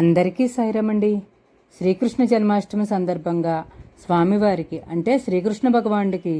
అందరికీ సాయిరమండి. శ్రీకృష్ణ జన్మాష్టమి సందర్భంగా స్వామివారికి అంటే శ్రీకృష్ణ భగవానుడికి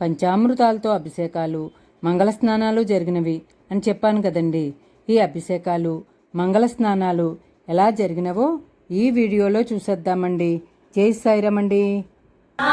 పంచామృతాలతో అభిషేకాలు మంగళ స్నానాలు జరిగినవి అని చెప్పాను కదండి. ఈ అభిషేకాలు మంగళ స్నానాలు ఎలా జరిగినవో ఈ వీడియోలో చూసేద్దామండి. జై సాయిరమండి. ఆ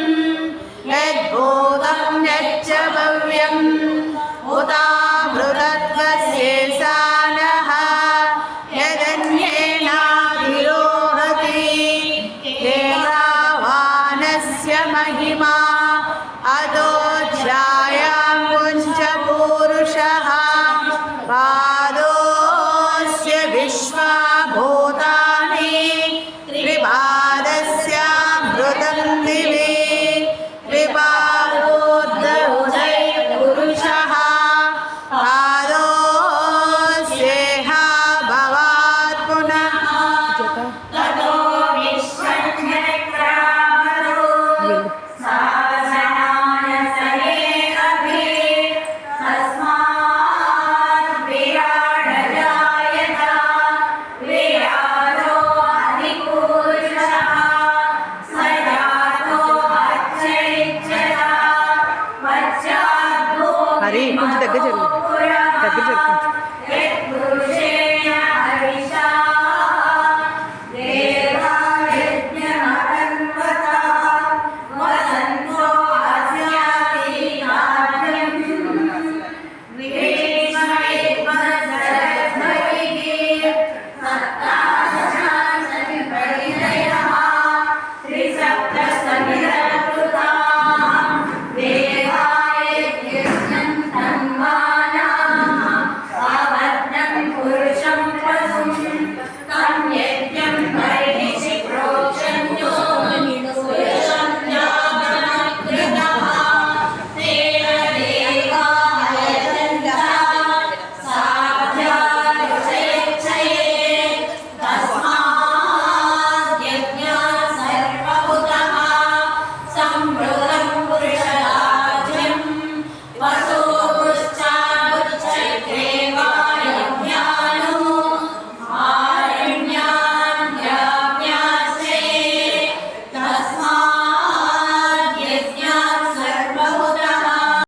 दिव्यम् उतामृतत्वस्य सा नः यदन्येनाभिरोहति देवावानस्य महिमा अदोध्यायां पुञ्चपूरुषः पादोऽस्य विश्वाभूतानि त्रिपादस्यामृतं दिवि